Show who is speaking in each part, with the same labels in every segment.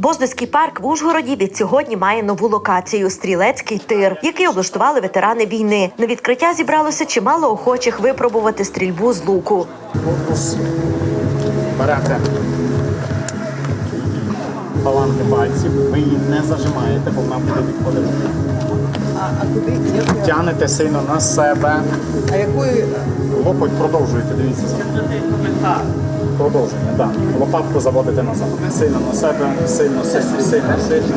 Speaker 1: Боздоський парк в Ужгороді від сьогодні має нову локацію стрілецький тир, який облаштували ветерани війни. На відкриття зібралося чимало охочих випробувати стрільбу з луку.
Speaker 2: Баланки пальців, ви її не зажимаєте, бо вона буде відходити.
Speaker 3: А, а куди? Як-
Speaker 2: Тянете сильно на себе.
Speaker 3: А якою
Speaker 2: Лопать продовжуєте, дивіться. Продовження, так. Лопатку заводите назад. Сильно на себе, сильно, сильно, сильно, сильно.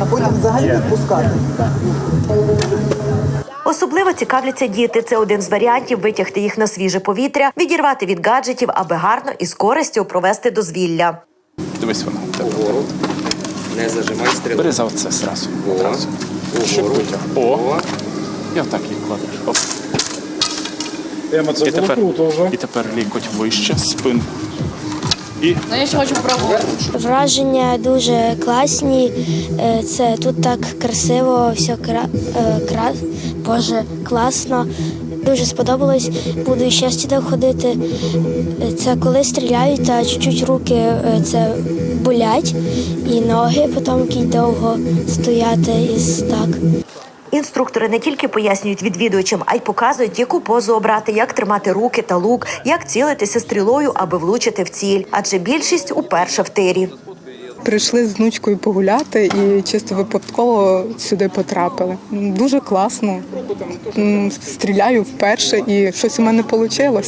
Speaker 3: а потім взагалі відпускати?
Speaker 1: Особливо цікавляться діти. Це один з варіантів витягти їх на свіже повітря, відірвати від гаджетів, аби гарно і з користю провести дозвілля.
Speaker 4: Дивись вона.
Speaker 5: Не зажимай стрілу.
Speaker 4: Бери за оце зразу.
Speaker 5: О,
Speaker 4: Одразу. Щоб
Speaker 5: Угору.
Speaker 4: витяг. О. І отак її кладеш. Оп. І тепер, і тепер лікоть вище, спин. І
Speaker 6: Ну, я ще хочу пробувати.
Speaker 7: Враження дуже класні. Е, Це тут так красиво, все кра... е, кра... Боже, класно. Дуже сподобалось. Буду ще сюди ходити. Це коли стріляють, та чуть-чуть руки е, це болять, і ноги потім довго стояти і так.
Speaker 1: Інструктори не тільки пояснюють відвідувачам, а й показують, яку позу обрати, як тримати руки та лук, як цілитися стрілою, аби влучити в ціль. Адже більшість уперше в тирі.
Speaker 8: Прийшли з внучкою погуляти і чисто випадково сюди потрапили. Дуже класно. Стріляю вперше і щось у мене вийшло.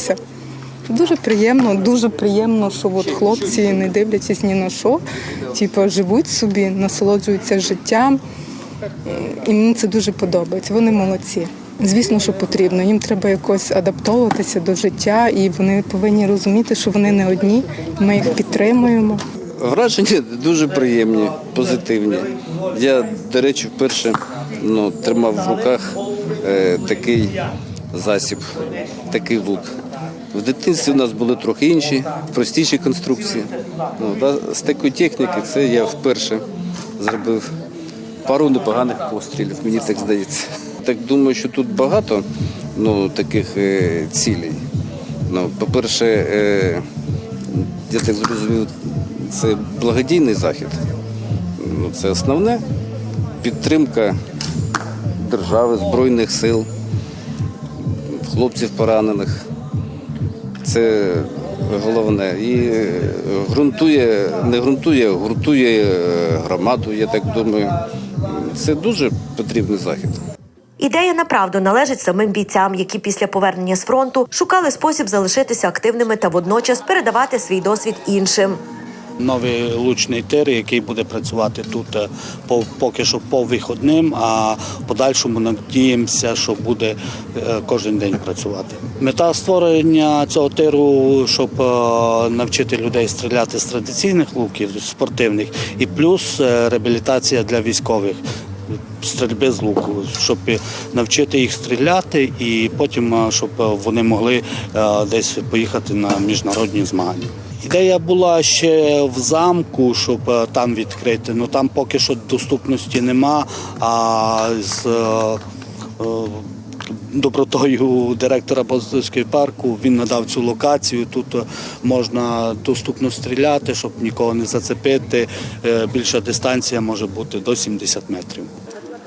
Speaker 8: Дуже приємно, дуже приємно, що от хлопці, не дивлячись ні на що, типу, живуть собі, насолоджуються життям. І мені це дуже подобається. Вони молодці. Звісно, що потрібно. Їм треба якось адаптовуватися до життя, і вони повинні розуміти, що вони не одні. Ми їх підтримуємо.
Speaker 9: Враження дуже приємні, позитивні. Я, до речі, вперше ну, тримав в руках е, такий засіб, такий лук. В дитинстві у нас були трохи інші, простіші конструкції. Ну, да, з такої техніки це я вперше зробив пару непоганих пострілів, мені так здається. Так думаю, що тут багато ну, таких е, цілей. Ну, по-перше, е, я так зрозумів, це благодійний захід. Ну, це основне підтримка держави, Збройних сил, хлопців поранених. Це головне. І ґрунтує, не ґрунтує, гуртує е, громаду, я так думаю. Це дуже потрібний захід.
Speaker 1: Ідея направду належить самим бійцям, які після повернення з фронту шукали спосіб залишитися активними та водночас передавати свій досвід іншим.
Speaker 10: Новий лучний тир, який буде працювати тут е, по- поки що по вихідним, а в подальшому надіємося, що буде е, кожен день працювати. Мета створення цього тиру, щоб е, навчити людей стріляти з традиційних луків, спортивних, і плюс реабілітація для військових. Стрільби з луку, щоб навчити їх стріляти, і потім е, щоб вони могли е, десь поїхати на міжнародні змагання. Ідея була ще в замку, щоб е, там відкрити. Ну там поки що доступності нема. А з добротою директора Боздовського парку він надав цю локацію. Тут можна доступно стріляти, щоб нікого не зацепити. Більша дистанція може бути до 70 метрів.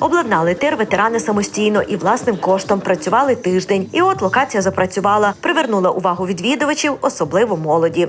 Speaker 1: Обладнали тир ветерани самостійно і власним коштом працювали тиждень. І от локація запрацювала, привернула увагу відвідувачів, особливо молоді.